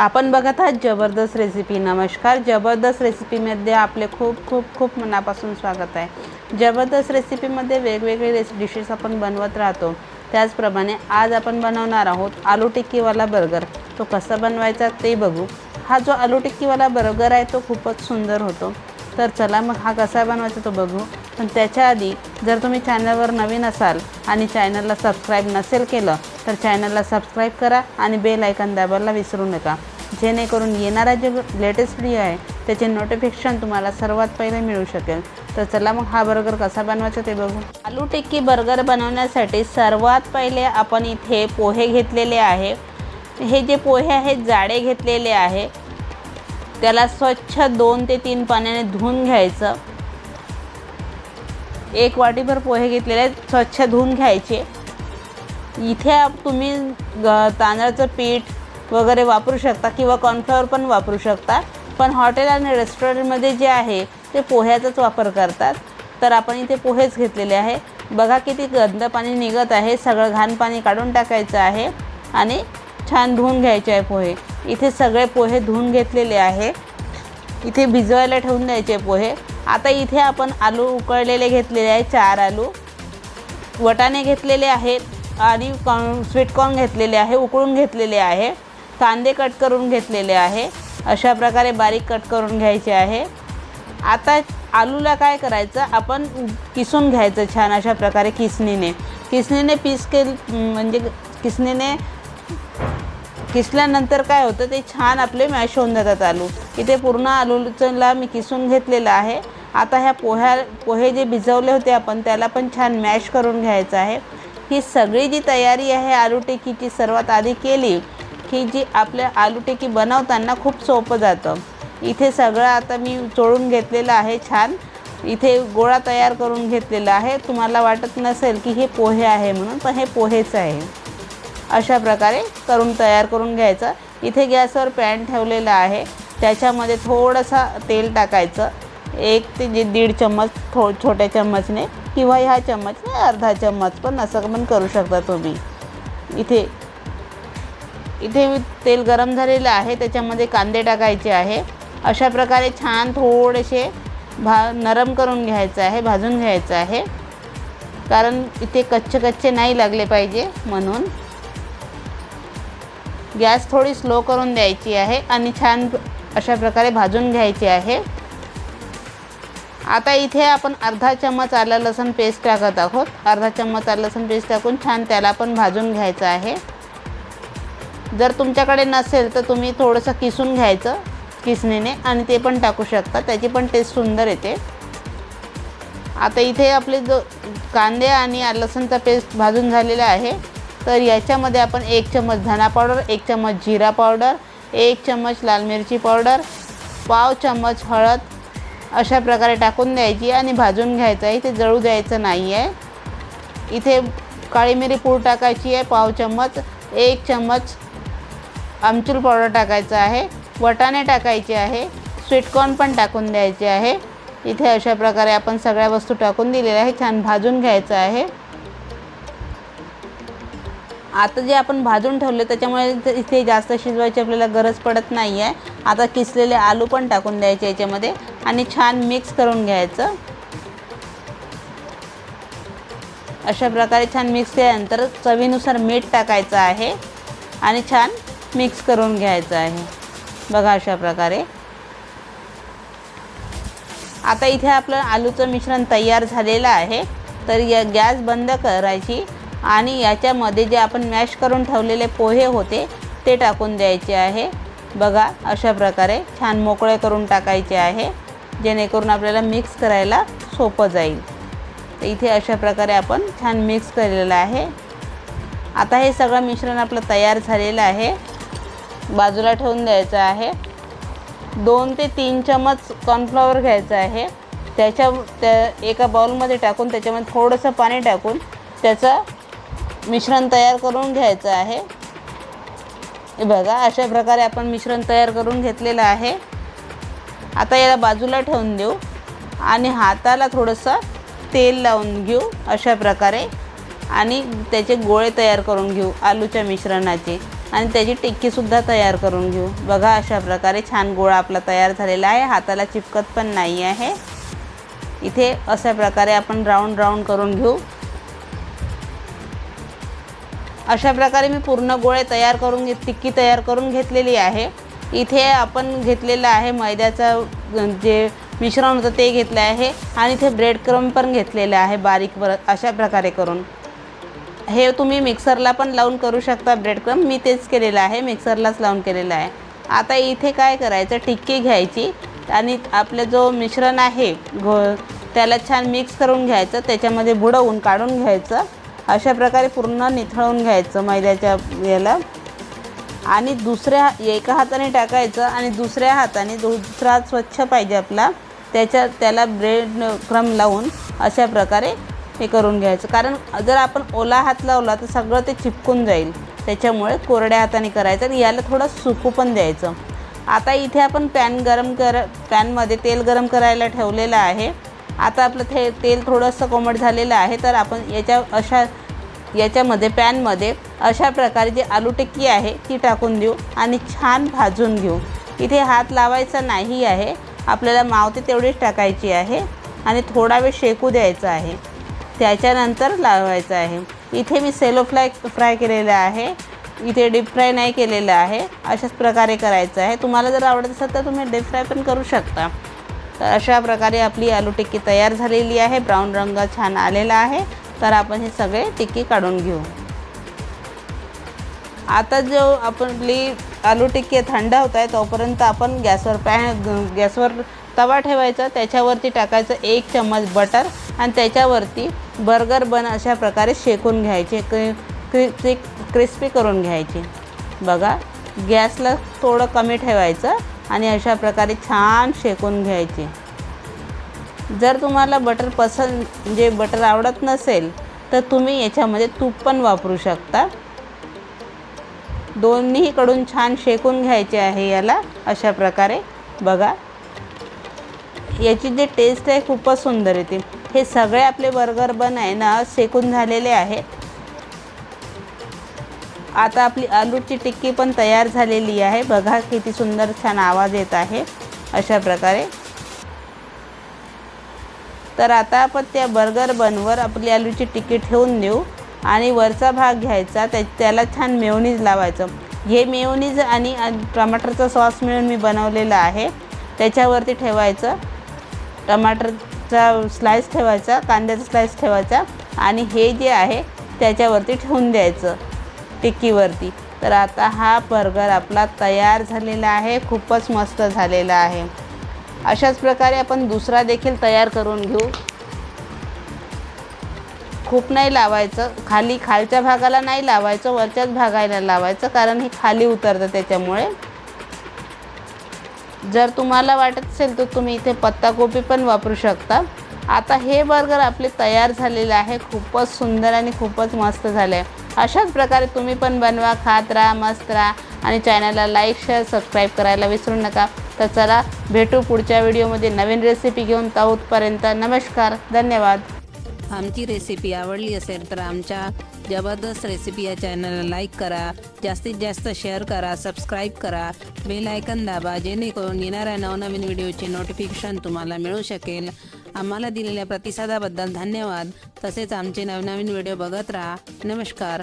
आपण बघत आहात जबरदस्त रेसिपी नमस्कार. जबरदस्त रेसिपीमध्ये आपले खूप खूप खूप मनापासून स्वागत आहे. जबरदस्त रेसिपीमध्ये वेगवेगळे रेसि डिशेस आपण बनवत राहतो. त्याचप्रमाणे आज आपण बनवणार आहोत आलू टिक्कीवाला बर्गर तो कसा बनवायचा ते बघू. हा जो आलू टिक्कीवाला बर्गर आहे तो खूपच सुंदर होतो. तर चला मग हा कसा बनवायचा तो बघू. पण त्याच्या आधी जर तुम्ही चॅनलवर नवीन असाल आणि चॅनलला सबस्क्राईब नसेल केलं तर चॅनलला सबस्क्राईब करा आणि बेल आयकन दाबायला विसरू नका. जेणेकरून येणारा जे लेटेस्ट व्हिडिओ आहे त्याचे नोटिफिकेशन तुम्हाला सर्वात पहिले मिळू शकेल. तर चला मग हा बर्गर कसा बनवायचा ते बघू. आलू टिक्की बर्गर बनवण्यासाठी सर्वात पहिले आपण इथे पोहे घेतलेले आहे. हे जे पोहे आहेत जाडे घेतलेले आहे. त्याला स्वच्छ दोन ते तीन पाण्याने धुवून घ्यायचं. एक वाटीभर पोहे घेतलेले आहेत स्वच्छ धुवून घ्यायचे. इथे तुम्ही ग तांदळाचं पीठ वगैरे वापरू शकता किंवा कॉर्नफ्लॉवर पण वापरू शकता. पण हॉटेल आणि रेस्टॉरंटमध्ये जे आहे ते पोह्याचाच वापर करतात. तर आपण इथे पोहेच घेतलेले आहे. बघा किती गंद पाणी निघत आहे. सगळं घाण पाणी काढून टाकायचं आहे आणि छान धुवून घ्यायचे आहे पोहे. इथे सगळे पोहे धुवून घेतलेले आहे. इथे भिजवायला ठेवून द्यायचे पोहे. आता इथे आपण आलू उकळलेले घेतलेले आहे चार आलू. वटाणे घेतलेले आहेत आणि कॉर्न स्वीट कॉर्न घेतलेले आहे उकळून घेतलेले आहे. कांदे कट करून घेतलेले आहे. अशा प्रकारे बारीक कट करून घ्यायचे आहे. आता आलूला काय करायचं? आपण किसून घ्यायचं छान अशा प्रकारे किसणीने. किसणीने पीस के म्हणजे किसणीने किसल्यानंतर काय होतं? ते छान आपले मॅश होऊन जातात आलू. इथे पूर्ण आलूला मी किसून घेतलेलं आहे. आता ह्या पोह्या पोहे जे भिजवले होते आपण त्याला पण छान मॅश करून घ्यायचं आहे. ही सगळी जी तयारी आहे आलू टिकीची सर्वात आधी केली की जी आपल्या आलू टिकी बनवताना खूप सोपं जातं. इथे सगळं आता मी चोळून घेतलेलं आहे छान. इथे गोळा तयार करून घेतलेला आहे. तुम्हाला वाटत नसेल की हे पोहे आहे म्हणून पण हे पोहेच आहे. अशा प्रकारे करून तयार करून घ्यायचं. इथे गॅसवर पॅन ठेवलेला आहे. त्याच्यामध्ये थोडंसं तेल टाकायचं. एक ते जे दीड चम्मच थो छोट्या चम्मचने किंवा ह्या चम्मचने अर्धा चम्मच पण असं पण करू शकता तुम्ही. इथे इथे तेल गरम झालेलं आहे त्याच्यामध्ये कांदे टाकायचे आहे. अशा प्रकारे छान थोडेसे भा नरम करून घ्यायचं आहे भाजून घ्यायचं आहे. कारण इथे कच्चे कच्चे नाही लागले पाहिजे म्हणून. गॅस थोडी स्लो करून द्यायची आहे आणि छान अशा प्रकारे भाजून घ्यायची आहे. आता इथे आपण अर्धा चम्मच आलं लसूण पेस्ट टाकत आहोत. अर्धा चम्मच आलं लसूण पेस्ट टाकून छान त्याला पण भाजून घ्यायचं आहे. जर तुमच्याकडे नसेल तर तुम्ही थोडंसं किसून घ्यायचं किसणीने आणि ते पण टाकू शकता. त्याची पण टेस्ट सुंदर येते. आता इथे आपले जो कांदे आणि लसणचा पेस्ट भाजून झालेला आहे. तर याच्यामध्ये आपण एक चम्मच धना पावडर एक चम्मच जिरा पावडर एक चम्मच लाल मिरची पावडर पाव चम्मच हळद अशा प्रकारे टाकून द्यायची आणि भाजून घ्यायचं आहे. ते जळू द्यायचं नाही आहे. इथे काळी मिरी पूड टाकायची आहे पाव चम्मच एक चम्मच आमचूर पावडर टाकायचं आहे वटाणे टाकायचे आहे स्वीटकॉर्न पण टाकून द्यायचे आहे. इथे अशा प्रकारे आपण सगळ्या वस्तू टाकून दिलेल्या आहे छान भाजून घ्यायचं आहे. आता जे आपण भाजून ठेवले त्याच्यामुळे इथे- इथे जास्त शिजवायची आपल्याला गरज पडत नाही आहे आता किसलेले आलू पण टाकून द्यायचे याच्यामध्ये आणि छान मिक्स करून घ्यायचं. अशा प्रकारे छान मिक्स केल्यानंतर चवीनुसार मीठ टाकायचं आहे आणि छान मिक्स करून घ्यायचं आहे. बघा अशा प्रकारे. आता इथे आपलं आलूचं मिश्रण तयार झालेलं आहे. तर या गॅस बंद करायची. आणि याच्यामध्ये जे आपण मॅश करून ठेवलेले पोहे होते ते टाकून द्यायचे आहे. बघा अशा प्रकारे छान मोकळे करून टाकायचे आहे जेणेकरून आपल्याला मिक्स करायला सोपं जाईल. तर इथे अशा प्रकारे आपण छान मिक्स केलेलं आहे. आता हे सगळं मिश्रण आपलं तयार झालेलं आहे. बाजूला ठेवून द्यायचं आहे. दोन ते तीन चमच कॉर्नफ्लॉवर घ्यायचं आहे. त्याच्या त्या एका बाउलमध्ये टाकून त्याच्यामध्ये थोडंसं पाणी टाकून त्याचं मिश्रण तयार करून घ्यायचं आहे. हे बघा अशा प्रकारे आपण मिश्रण तयार करून घेतलेलं आहे. आता याला बाजूला ठेवून देऊ आणि हाताला थोडंसं तेल लावून घेऊ अशा प्रकारे. आणि त्याचे गोळे तयार करून घेऊ आलूच्या मिश्रणाचे. आणि त्याची टिक्कीसुद्धा तयार करून घेऊ. बघा अशा प्रकारे छान गोळा आपला तयार झालेला आहे. हाताला चिपकत पण नाही आहे. इथे अशा प्रकारे आपण राऊंड राऊंड करून घेऊ. अशा प्रकारे मी पूर्ण गोळे तयार करून घेत टिक्की तयार करून घेतलेली आहे. इथे आपण घेतलेलं आहे मैद्याचं जे मिश्रण होतं ते घेतलं आहे आणि इथे ब्रेड क्रम पण घेतलेलं आहे बारीक बर अशा प्रकारे करून. हे तुम्ही मिक्सरला पण लावून करू शकता ब्रेड क्रम मी तेच केलेलं आहे मिक्सरलाच लावून केलेलं आहे. आता इथे काय करायचं टिक्की घ्यायची आणि आपलं जो मिश्रण आहे घो त्याला छान मिक्स करून घ्यायचं त्याच्यामध्ये बुडवून काढून घ्यायचं. अशा प्रकारे पूर्ण निथळून घ्यायचं मैद्याच्या याला. आणि दुसऱ्या एका हाताने टाकायचं आणि दुसऱ्या हाताने दुसरा हात स्वच्छ पाहिजे आपला त्याच्या त्याला ब्रेड क्रम लावून अशा प्रकारे हे करून घ्यायचं. कारण जर आपण ओला हात लावला तर सगळं ते चिपकून जाईल. त्याच्यामुळे कोरड्या हाताने करायचं आणि याला थोडं सुकू पण द्यायचं. आता इथे आपण पॅन गरम कर पॅनमध्ये तेल गरम करायला ठेवलेलं आहे. आता आपलं ते तेल थोडंसं कोमट झालेलं आहे तर आपण याच्या अशा याच्यामध्ये पॅनमध्ये अशा प्रकारे जी आलू टिक्की आहे ती टाकून देऊ आणि छान भाजून घेऊ. इथे हात लावायचा नाही आहे आपल्याला मावते तेवढीच टाकायची आहे आणि थोडा वेळ शेकू द्यायचा आहे. त्याच्यानंतर लावायचं आहे. इथे मी सेलो फ्राय फ्राय केलेलं आहे. इथे डीप फ्राय नाही केलेलं आहे. अशाच प्रकारे करायचं आहे. तुम्हाला जर आवडत असेल तर तुम्ही डीप फ्राय पण करू शकता. तर अशा प्रकारे आपली आलू टिक्की तयार झालेली आहे. ब्राऊन रंग छान आलेला आहे. तर आपण हे सगळे टिक्की काढून घेऊ. आता जो आपली आलू टिक्की थंड होत आहे तोपर्यंत आपण गॅसवर पॅन गॅसवर तवा ठेवायचा. त्याच्यावरती टाकायचं एक चम्मच बटर आणि त्याच्यावरती बर्गर बन अशा प्रकारे शेकून घ्यायचे. क्रि क्रि क्रिस्पी करून घ्यायचे. बघा गॅसला थोडं कमी ठेवायचं. आणि अशा प्रकारे छान शेकून घ्यायचे. जर तुम्हाला बटर पसंत म्हणजे बटर आवडत नसेल तर तुम्ही याच्यामध्ये तूप पण वापरू शकता. दोन्हीकडून छान शेकून घ्यायचे आहे याला अशा प्रकारे. बघा. याची जी टेस्ट आहे खूपच सुंदर येते. हे सगळे आपले बर्गर बन आहे ना शेकून झालेले आहेत. आता आपली आलूची टिक्की पण तयार झालेली आहे. बघा किती सुंदर छान आवाज येत आहे अशा प्रकारे. तर आता आपण त्या बर्गर बनवर आपली आलूची टिक्की ठेवून देऊ आणि वरचा भाग घ्यायचा त्या त्याला छान मेवणीज लावायचं. हे मेवणीज आणि टमाटरचा सॉस मिळून मी बनवलेलं आहे. त्याच्यावरती ठेवायचं. टमाटरचा स्लाईस ठेवायचा कांद्याचा स्लाईस ठेवायचा आणि हे जे आहे त्याच्यावरती ठेवून द्यायचं. टिक्कीवरती. तर आता हा बर्गर आपला तयार झालेला आहे खूपच मस्त झालेला आहे. अशाच प्रकारे आपण दुसरा देखील तयार करून घेऊ. खूप नाही लावायचं खाली खालच्या भागाला नाही लावायचं वरच्याच भागाला लावायचं कारण हे खाली उतरतं त्याच्यामुळे. जर तुम्हाला वाटत असेल तर तुम्ही इथे पत्ताकोबी पण वापरू शकता. आता हे बर्गर आपले तयार झालेले आहे. खूपच सुंदर आणि खूपच मस्त झाले आहे अशाच प्रकारे तुम्ही पण बनवा खात राहा मस्त राहा. आणि चॅनलला लाईक शेअर सबस्क्राईब करायला विसरू नका. तर चला भेटू पुढच्या व्हिडिओमध्ये नवीन रेसिपी घेऊन. ताऊतपर्यंत नमस्कार धन्यवाद. आमची रेसिपी आवडली असेल तर आमच्या जबरदस्त रेसिपी या चॅनलला लाईक करा. जास्तीत जास्त शेअर करा सबस्क्राईब करा. बेल आयकन दाबा जेणेकरून येणाऱ्या नवनवीन व्हिडिओचे नोटिफिकेशन तुम्हाला मिळू शकेल. आम्हाला दिलेल्या प्रतिसादाबद्दल धन्यवाद. तसेच आमचे नवनवीन व्हिडिओ बघत राहा. नमस्कार.